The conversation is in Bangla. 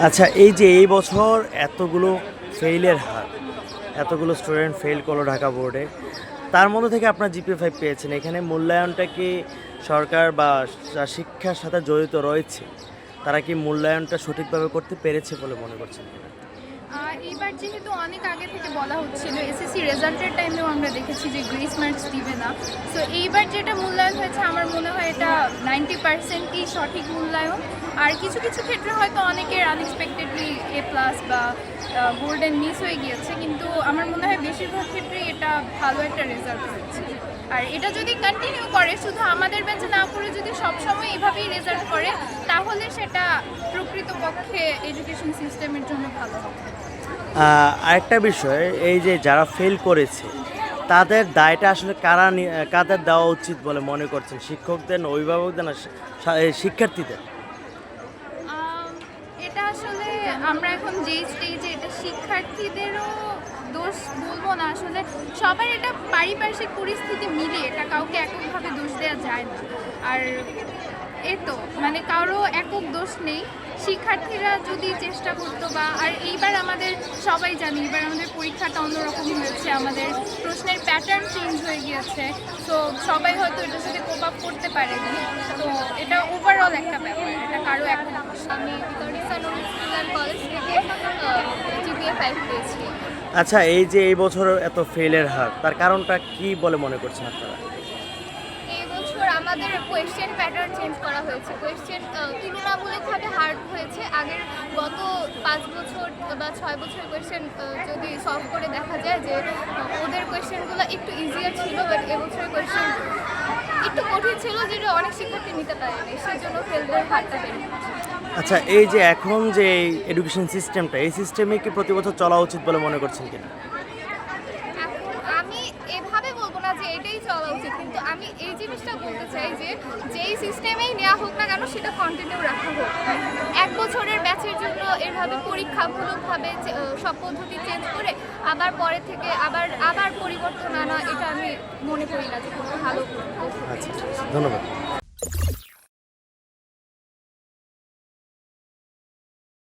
আচ্ছা এই যে এই বছর এতগুলো ফেইলের হার, এতগুলো স্টুডেন্ট ফেল করল ঢাকা বোর্ডে তার মধ্যে থেকে আপনার জিপিএ ফাইভ পেয়েছেন। এখানে মূল্যায়নটা কি সরকার বা শিক্ষার সাথে জড়িত রয়েছে? তারা কি মূল্যায়নটা সঠিকভাবে করতে পেরেছে বলে মনে করছেন এবার যেহেতু অনেক আগে থেকে বলা হচ্ছিল এসএসসি রেজাল্টের টাইমেও আমরা দেখেছি যে গ্রেস মার্কস দিবে না। সো এইবার যেটা মূল্যায়ন হয়েছে এটা নাইনটি পার্সেন্টই সঠিক মূল্যায়ন। আর কিছু কিছু ক্ষেত্রে হয়তো অনেকের আনএক্সপেক্টেডলি এ প্লাস বা গোল্ডেন মিস হয়ে গিয়েছে, কিন্তু আমার মনে হয় বেশিরভাগ ক্ষেত্রেই এটা ভালো একটা রেজাল্ট হয়েছে। আর এটা যদি কন্টিনিউ করে, শুধু আমাদের বেঁচে না করে যদি সবসময় এভাবেই রেজাল্ট করে, তাহলে সেটা প্রকৃতপক্ষে এডুকেশন সিস্টেমের জন্য ভালো হবে। আরেকটা বিষয়, এই যে যারা ফেল করেছে তাদের দায়টা আসলে কারা কাদের দেওয়া উচিত বলে মনে করছেন? শিক্ষকদের না অভিভাবকদের না শিক্ষার্থীদের? এটা আসলে আমরা এখন যে স্টেজে এটা শিক্ষার্থীদেরও দোষ বলব না। আসলে সবার এটা পারিপার্শ্বিক পরিস্থিতি মিলে, এটা কাউকে এককভাবে দোষ দেওয়া যায় না। আর এই তো মানে কারও একক দোষ নেই। শিক্ষার্থীরা যদি চেষ্টা করতো বা আর এইবার আমাদের সবাই জানি এবার আমাদের পরীক্ষাটা অন্যরকম হয়েছে আমাদের প্রশ্নের প্যাটার্ন চেঞ্জ হয়ে গিয়েছে। তো সবাই হয়তো এটার সাথে কোপ আপ করতে পারেনি। তো এটা ওভারঅল একটা ব্যাপার এটা কারও একক দোষ আমি Victoria north school and college থেকে জিপিএ ফাইভ পেয়েছি। আচ্ছা এই যে এই বছর এত ফেলের হার তার কারণটা কি বলে মনে করছেন আপনারা? আমাদের কোয়েশ্চেন প্যাটার্ন চেঞ্জ করা হয়েছে। কোয়েশ্চেন তুলনামূলকভাবে হার্ড হয়েছে। আগের গত পাঁচ বছর বা ছয় বছর কোয়েশ্চেন যদি সলভ করে দেখা যায় যে ওদের কোয়েশ্চেনগুলো একটু ইজিয়ার ছিল বাট এবছর কোয়েশ্চেন একটু কঠিন ছিল, যেটা অনেক শিক্ষার্থী নিতে পারেনি। সেই জন্য ফেলদের হারটা বেড়ে আচ্ছা এই যে এখন যে এডুকেশন সিস্টেমটা এই সিস্টেমে কি প্রতি বছর চলা উচিত বলে মনে করছেন কিনা এখন আমি এভাবে বলব না যে এটাই চলা উচিত। কিন্তু আমি এই জিনিসটা বলতে চাই যে, যেই সিস্টেমেই নেওয়া হোক না কেন, সেটা কন্টিনিউ রাখা হোক। এক বছরের ব্যাচের জন্য এভাবে পরীক্ষামূলকভাবে সব পদ্ধতি চেঞ্জ করে আবার পরে থেকে আবার আবার পরিবর্তন আনা, এটা আমি মনে করি না যে কোনো ভালো। আচ্ছা ধন্যবাদ।